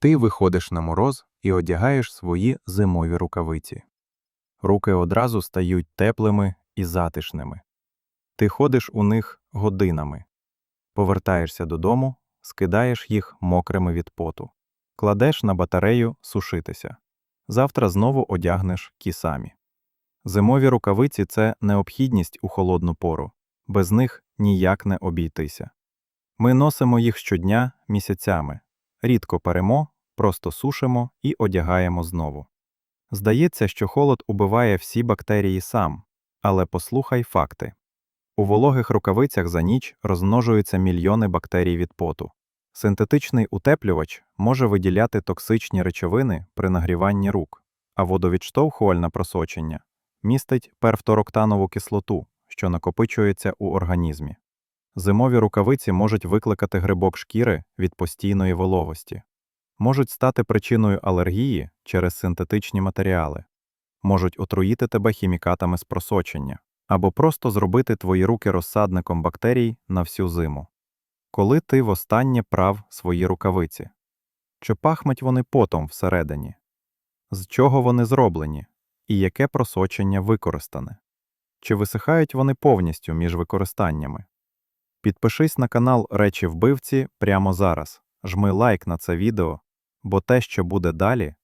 Ти виходиш на мороз і одягаєш свої зимові рукавиці. Руки одразу стають теплими і затишними. Ти ходиш у них годинами. Повертаєшся додому, скидаєш їх мокрими від поту, кладеш на батарею сушитися. Завтра знову одягнеш ті самі. Зимові рукавиці це необхідність у холодну пору, без них ніяк не обійтися. Ми носимо їх щодня місяцями, рідко перемо, просто сушимо і одягаємо знову. Здається, що холод убиває всі бактерії сам, але послухай факти. У вологих рукавицях за ніч розмножуються мільйони бактерій від поту. Синтетичний утеплювач може виділяти токсичні речовини при нагріванні рук, а водовідштовхувальне просочення містить перфтороктанову кислоту, що накопичується у організмі. Зимові рукавиці можуть викликати грибок шкіри від постійної вологості, можуть стати причиною алергії через синтетичні матеріали, можуть отруїти тебе хімікатами з просочення або просто зробити твої руки розсадником бактерій на всю зиму. Коли ти востаннє прав свої рукавиці? Чи пахнуть вони потом всередині? З чого вони зроблені? І яке просочення використане? Чи висихають вони повністю між використаннями? Підпишись на канал Речі Вбивці прямо зараз, жми лайк на це відео, бо те, що буде далі,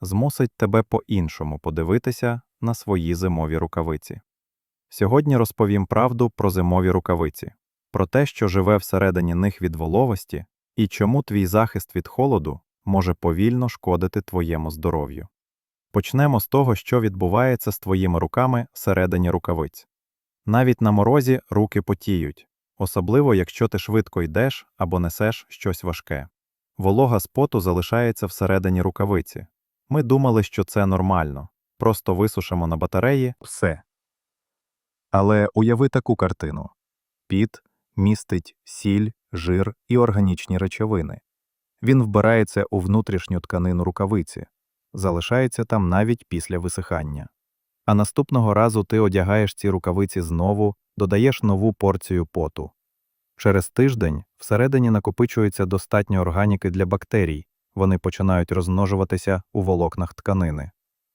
змусить тебе по-іншому подивитися на свої зимові рукавиці. Сьогодні розповім правду про зимові рукавиці, про те, що живе всередині них від вологості, і чому твій захист від холоду може повільно шкодити твоєму здоров'ю. Почнемо з того, що відбувається з твоїми руками всередині рукавиць. Навіть на морозі руки потіють, особливо якщо ти швидко йдеш або несеш щось важке. Волога з поту залишається всередині рукавиці. Ми думали, що це нормально, просто висушимо на батареї все. Але уяви таку картину піт містить сіль, жир і органічні речовини. Він вбирається у внутрішню тканину рукавиці, залишається там навіть після висихання. А наступного разу ти одягаєш ці рукавиці знову, додаєш нову порцію поту. Через тиждень всередині накопичується достатньо органіки для бактерій, вони починають розмножуватися у волокнах тканини.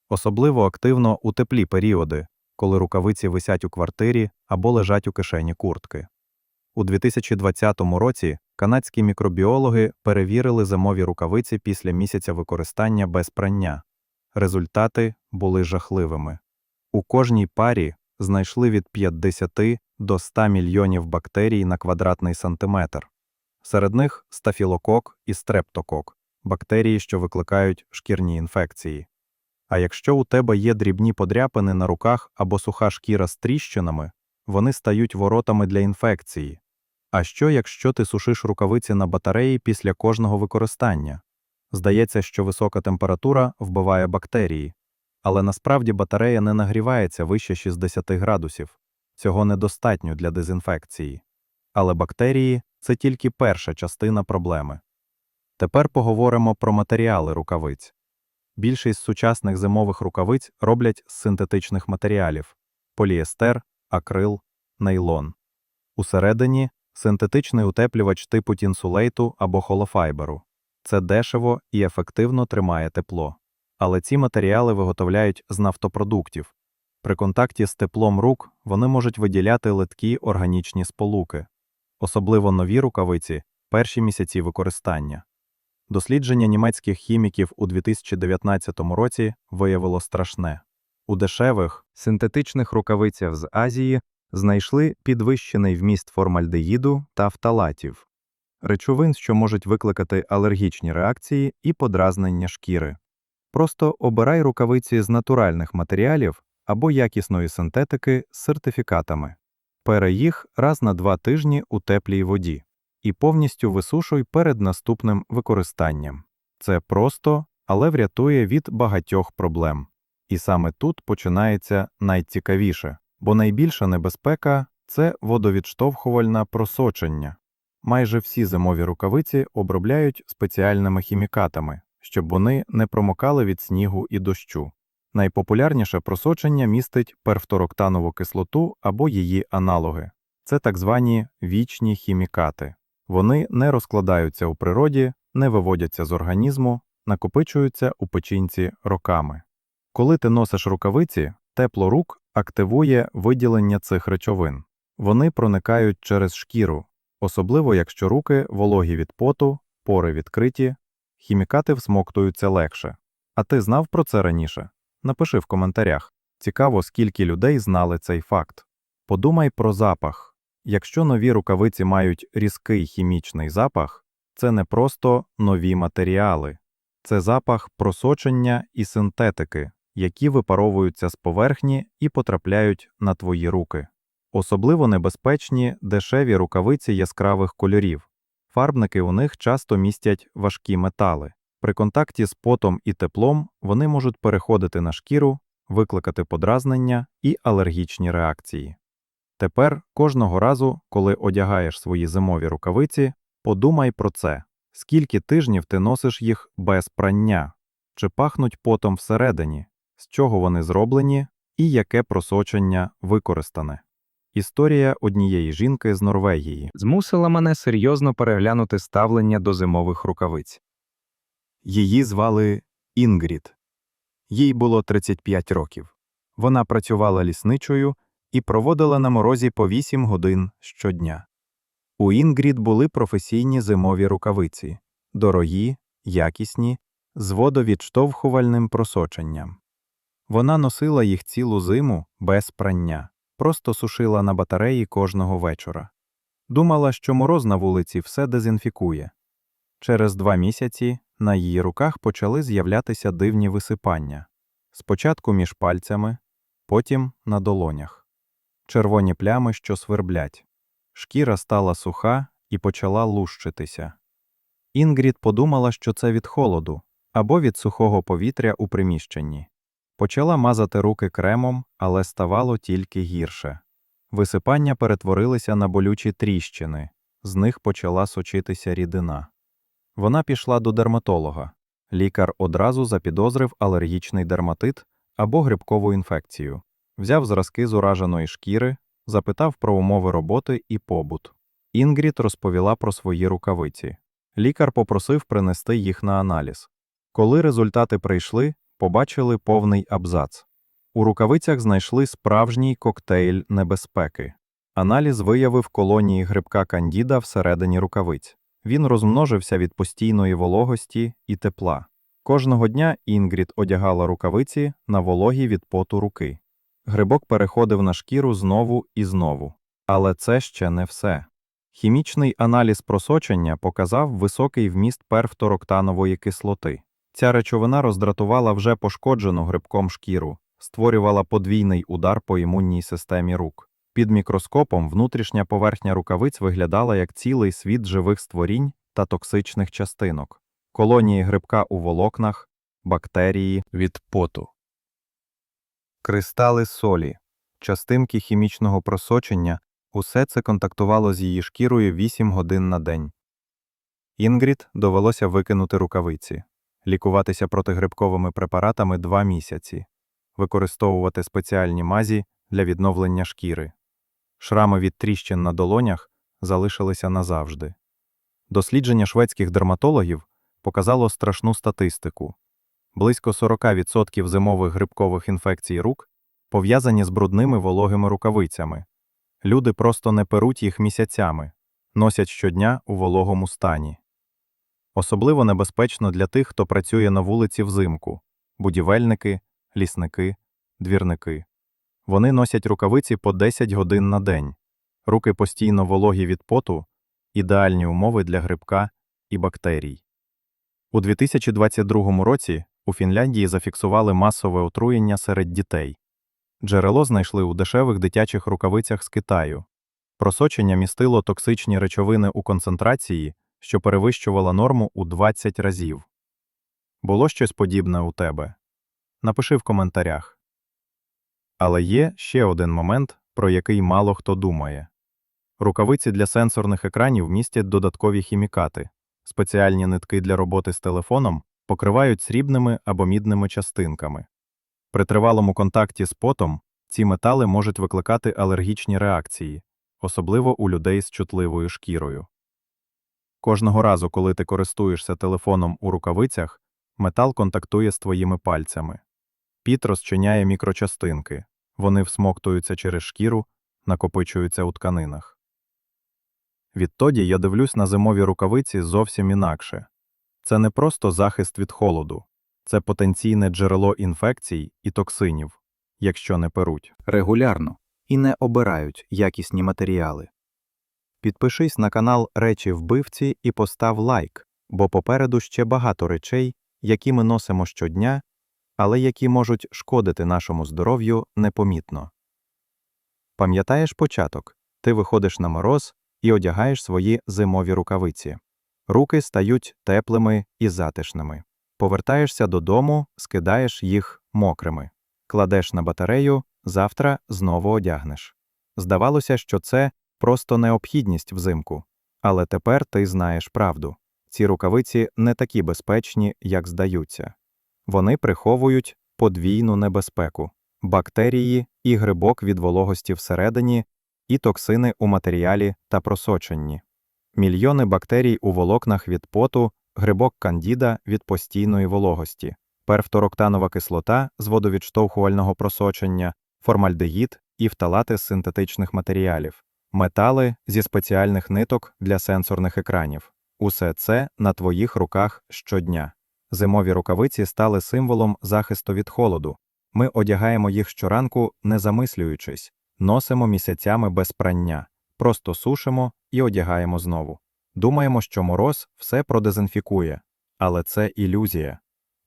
Особливо активно у теплі періоди, коли рукавиці висять у квартирі або лежать у кишені куртки. У 2020 році канадські мікробіологи перевірили зимові рукавиці після місяця використання без прання. Результати були жахливими. У кожній парі знайшли від 50 до 100 мільйонів бактерій на квадратний сантиметр. Серед них стафілокок і стрептокок бактерії, що викликають шкірні інфекції. А якщо у тебе є дрібні подряпини на руках або суха шкіра з тріщинами, вони стають воротами для інфекції. А що, якщо ти сушиш рукавиці на батареї після кожного використання? Здається, що висока температура вбиває бактерії, але насправді батарея не нагрівається вище 60 градусів. Цього недостатньо для дезінфекції. Але бактерії це тільки перша частина проблеми. Тепер поговоримо про матеріали рукавиць. Більшість сучасних зимових рукавиць роблять з синтетичних матеріалів поліестер, акрил, нейлон. Усередині синтетичний утеплювач типу тінсулейту або холофайберу. Це дешево і ефективно тримає тепло. Але ці матеріали виготовляють з нафтопродуктів. При контакті з теплом рук вони можуть виділяти литкі органічні сполуки, особливо нові рукавиці перші місяці використання. Дослідження німецьких хіміків у 2019 році виявило страшне. У дешевих синтетичних рукавицях з Азії знайшли підвищений вміст формальдеїду та фталатів, речовин, що можуть викликати алергічні реакції і подразнення шкіри. Просто обирай рукавиці з натуральних матеріалів або якісної синтетики з сертифікатами. Пере їх раз на два тижні у теплій воді і повністю висушуй перед наступним використанням. Це просто, але врятує від багатьох проблем. І саме тут починається найцікавіше, бо найбільша небезпека це водовідштовхувальне просочення. Майже всі зимові рукавиці обробляють спеціальними хімікатами, щоб вони не промокали від снігу і дощу. Найпопулярніше просочення містить перфтороктанову кислоту або її аналоги. Це так звані вічні хімікати. Вони не розкладаються у природі, не виводяться з організму, накопичуються у печінці роками. Коли ти носиш рукавиці, тепло рук активує виділення цих речовин. Вони проникають через шкіру, особливо якщо руки вологі від поту, пори відкриті, хімікати всмоктуються легше. А ти знав про це раніше? Напиши в коментарях. Цікаво, скільки людей знали цей факт. Подумай про запах. Якщо нові рукавиці мають різкий хімічний запах, це не просто нові матеріали, це запах просочення і синтетики, які випаровуються з поверхні і потрапляють на твої руки. Особливо небезпечні дешеві рукавиці яскравих кольорів. Фарбники у них часто містять важкі метали. При контакті з потом і теплом вони можуть переходити на шкіру, викликати подразнення і алергічні реакції. Тепер кожного разу, коли одягаєш свої зимові рукавиці, подумай про це. Скільки тижнів ти носиш їх без прання? Чи пахнуть потом всередині? З чого вони зроблені і яке просочення використане? Історія однієї жінки з Норвегії. змусила мене серйозно переглянути ставлення до зимових рукавиць. Її звали Інгрід. Їй було 35 років. Вона працювала лісничою і проводила на морозі по 8 годин щодня. У Інгрід були професійні зимові рукавиці дорогі, якісні, з водовідштовхувальним просоченням. Вона носила їх цілу зиму без прання, просто сушила на батареї кожного вечора. Думала, що мороз на вулиці все дезінфікує. Через два місяці на її руках почали з'являтися дивні висипання спочатку між пальцями, потім на долонях, червоні плями, що сверблять. Шкіра стала суха і почала лущитися. Інгрід подумала, що це від холоду або від сухого повітря у приміщенні. Почала мазати руки кремом, але ставало тільки гірше. Висипання перетворилися на болючі тріщини, з них почала сочитися рідина. Вона пішла до дерматолога. Лікар одразу запідозрив алергічний дерматит або грибкову інфекцію, взяв зразки з ураженої шкіри, запитав про умови роботи і побут. Інгрід розповіла про свої рукавиці. Лікар попросив принести їх на аналіз. Коли результати прийшли, побачили повний абзац. У рукавицях знайшли справжній коктейль небезпеки. Аналіз виявив колонії грибка кандіда всередині рукавиць. Він розмножився від постійної вологості і тепла. Кожного дня Інгрід одягала рукавиці на вологі від поту руки. Грибок переходив на шкіру знову і знову. Але це ще не все. Хімічний аналіз просочення показав високий вміст перфтороктанової кислоти. Ця речовина роздратувала вже пошкоджену грибком шкіру, створювала подвійний удар по імунній системі рук. Під мікроскопом внутрішня поверхня рукавиць виглядала як цілий світ живих створінь та токсичних частинок, колонії грибка у волокнах, бактерії від поту. Кристали солі, частинки хімічного просочення усе це контактувало з її шкірою 8 годин на день. Інгрід довелося викинути рукавиці, лікуватися протигрибковими препаратами 2 місяці, використовувати спеціальні мазі для відновлення шкіри. Шрами від тріщин на долонях залишилися назавжди. Дослідження шведських дерматологів показало страшну статистику. Близько 40% зимових грибкових інфекцій рук пов'язані з брудними вологими рукавицями. Люди просто не перуть їх місяцями, носять щодня у вологому стані. Особливо небезпечно для тих, хто працює на вулиці взимку будівельники, лісники, двірники. Вони носять рукавиці по 10 годин на день, руки постійно вологі від поту, ідеальні умови для грибка і бактерій. У 2022 році у Фінляндії зафіксували масове отруєння серед дітей. Джерело знайшли у дешевих дитячих рукавицях з Китаю. Просочення містило токсичні речовини у концентрації, що перевищувала норму у 20 разів. Було щось подібне у тебе? Напиши в коментарях. Але є ще один момент, про який мало хто думає. Рукавиці для сенсорних екранів містять додаткові хімікати. Спеціальні нитки для роботи з телефоном покривають срібними або мідними частинками. При тривалому контакті з потом ці метали можуть викликати алергічні реакції, особливо у людей з чутливою шкірою. Кожного разу, коли ти користуєшся телефоном у рукавицях, метал контактує з твоїми пальцями. Піт розчиняє мікрочастинки, вони всмоктуються через шкіру, накопичуються у тканинах. Відтоді я дивлюсь на зимові рукавиці зовсім інакше. Це не просто захист від холоду, це потенційне джерело інфекцій і токсинів, якщо не перуть. регулярно і не обирають якісні матеріали. Підпишись на канал Речі вбивці і постав лайк, бо попереду ще багато речей, які ми носимо щодня, але які можуть шкодити нашому здоров'ю непомітно. Пам'ятаєш початок? Ти виходиш на мороз і одягаєш свої зимові рукавиці. Руки стають теплими і затишними. Повертаєшся додому, скидаєш їх мокрими. Кладеш на батарею, завтра знову одягнеш. Здавалося, що це просто необхідність взимку. Але тепер ти знаєш правду. Ці рукавиці не такі безпечні, як здаються. Вони приховують подвійну небезпеку бактерії і грибок від вологості всередині, і токсини у матеріалі та просоченні. Мільйони бактерій у волокнах від поту, грибок кандіда від постійної вологості, перфтороктанова кислота з водовідштовхувального просочення, формальдегід і фталати з синтетичних матеріалів, метали зі спеціальних ниток для сенсорних екранів. Усе це на твоїх руках щодня. Зимові рукавиці стали символом захисту від холоду. Ми одягаємо їх щоранку, не замислюючись, носимо місяцями без прання, просто сушимо і одягаємо знову. Думаємо, що мороз все продезінфікує, але це ілюзія.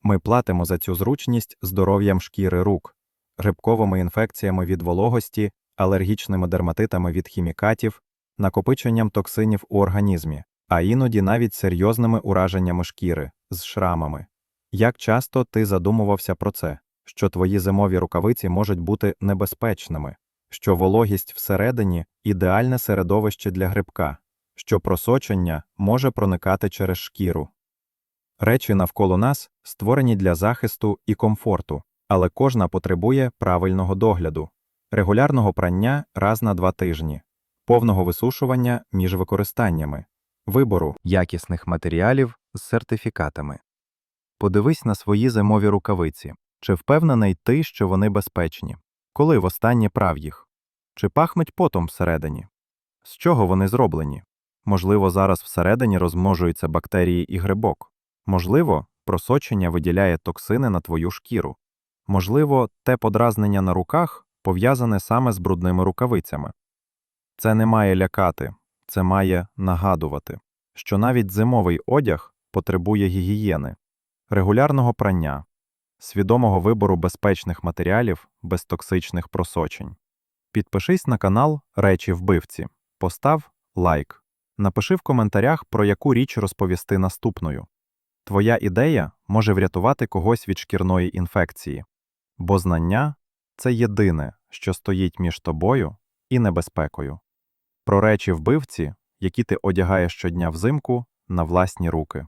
Ми платимо за цю зручність здоров'ям шкіри рук, грибковими інфекціями від вологості, алергічними дерматитами від хімікатів, накопиченням токсинів у організмі, а іноді навіть серйозними ураженнями шкіри з шрамами. Як часто ти задумувався про це, що твої зимові рукавиці можуть бути небезпечними, що вологість всередині ідеальне середовище для грибка, що просочення може проникати через шкіру. Речі навколо нас створені для захисту і комфорту, але кожна потребує правильного догляду, регулярного прання раз на два тижні, повного висушування між використаннями, вибору Якісних матеріалів з сертифікатами. Подивись на свої зимові рукавиці. Чи впевнений ти, що вони безпечні? Коли востаннє прав їх? Чи пахнуть потом всередині? З чого вони зроблені? Можливо, зараз всередині розмножуються бактерії і грибок. Можливо, просочення виділяє токсини на твою шкіру. Можливо, те подразнення на руках пов'язане саме з брудними рукавицями. Це не має лякати, це має нагадувати, що навіть зимовий одяг потребує гігієни, регулярного прання, свідомого вибору безпечних матеріалів без токсичних просочень. Підпишись на канал Речі вбивці, постав лайк, напиши в коментарях, про яку річ розповісти наступною. Твоя ідея може врятувати когось від шкірної інфекції, бо знання це єдине, що стоїть між тобою і небезпекою. Про речі вбивці, які ти одягаєш щодня взимку на власні руки.